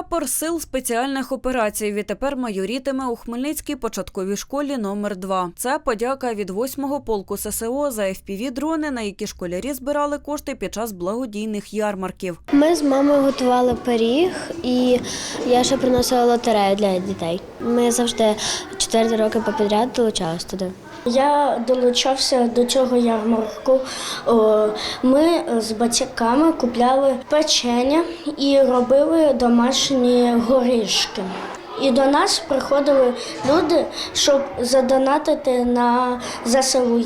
Прапор сил спеціальних операцій відтепер майорітиме у Хмельницькій початковій школі номер 2 Це подяка від 8-го полку ССО за fpv дрони, на які школярі збирали кошти під час благодійних ярмарків. Ми з мамою готували пиріг, і я ще приносила лотерею для дітей. Ми завжди чотири роки попідряд долучалися туди. Я долучався до цього ярмарку. Ми з батьками купляли печення і робили домашні горішки. І до нас приходили люди, щоб задонатити на ЗСУ,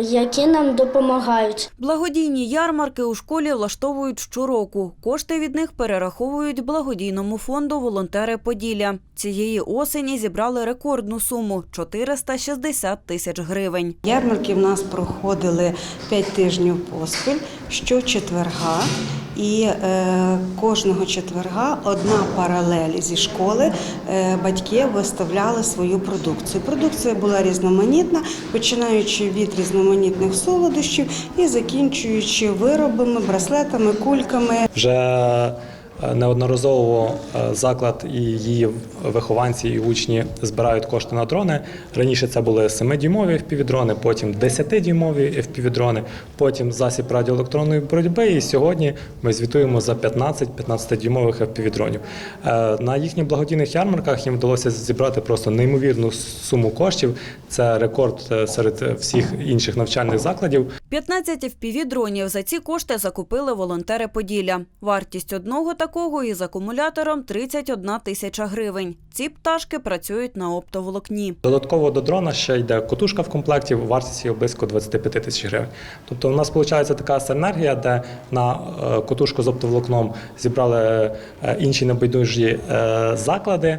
які нам допомагають. Благодійні ярмарки у школі влаштовують щороку. Кошти від них перераховують благодійному фонду Волонтери Поділля. Цієї осені зібрали рекордну суму 460 тисяч гривень. Ярмарки в нас проходили 5 тижнів поспіль щочетверга. І е, кожного четверга одна паралель зі школи е, батьки виставляли свою продукцію. Продукція була різноманітна, починаючи від різноманітних солодощів і закінчуючи виробами, браслетами, кульками. Вже неодноразово е, заклад і її вихованці і учні збирають кошти на дрони. Раніше це були 7-дюймові FPV-дрони, потім 10-дюймові FPV-дрони, потім засіб радіоелектронної боротьби. І сьогодні ми звітуємо за 15-15-дюймових FPV-дронів. Е, На їхніх благодійних ярмарках їм вдалося зібрати просто неймовірну суму коштів. Це рекорд е, серед всіх інших навчальних закладів. 15 FPV-дронів за ці кошти закупили волонтери Поділля. Вартість одного такого із акумулятором 31 тисяча гривень. Ці пташки працюють на оптоволокні. Додатково до дрона ще йде котушка в комплекті, вартість її близько 25 тисяч гривень. Тобто у нас виходить така синергія, де на е, котушку з оптоволокном зібрали е, інші небайдужі е, заклади,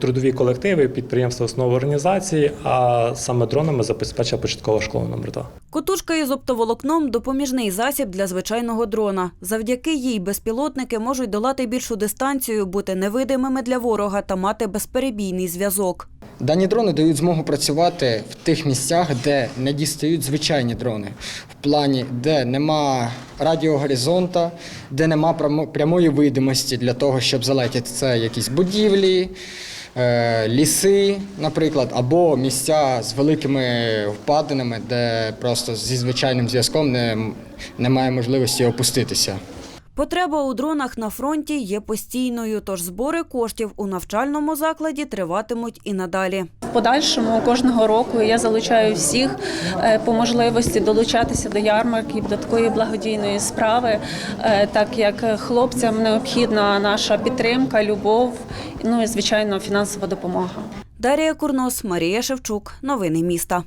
трудові колективи, підприємства основи організації, а саме дронами забезпечила початкова школа номер 2 Котушка із оптоволокном допоміжний засіб для звичайного дрона. Завдяки їй безпілотники можуть долати більшу дистанцію, бути невидимими для ворога та мати безперебійний зв'язок. Дані дрони дають змогу працювати в тих місцях, де не дістають звичайні дрони. В плані, де нема радіогоризонта, де нема прямої видимості для того, щоб залетіти. Це якісь будівлі, е, ліси, наприклад, або місця з великими впадинами, де просто зі звичайним зв'язком не, немає можливості опуститися. Потреба у дронах на фронті є постійною, тож збори коштів у навчальному закладі триватимуть і надалі. В подальшому кожного року я залучаю всіх е, по можливості долучатися до ярмарків, до такої благодійної справи, е, так як хлопцям необхідна наша підтримка, любов, ну і звичайно фінансова допомога. Дарія Курнос, Марія Шевчук. Новини міста.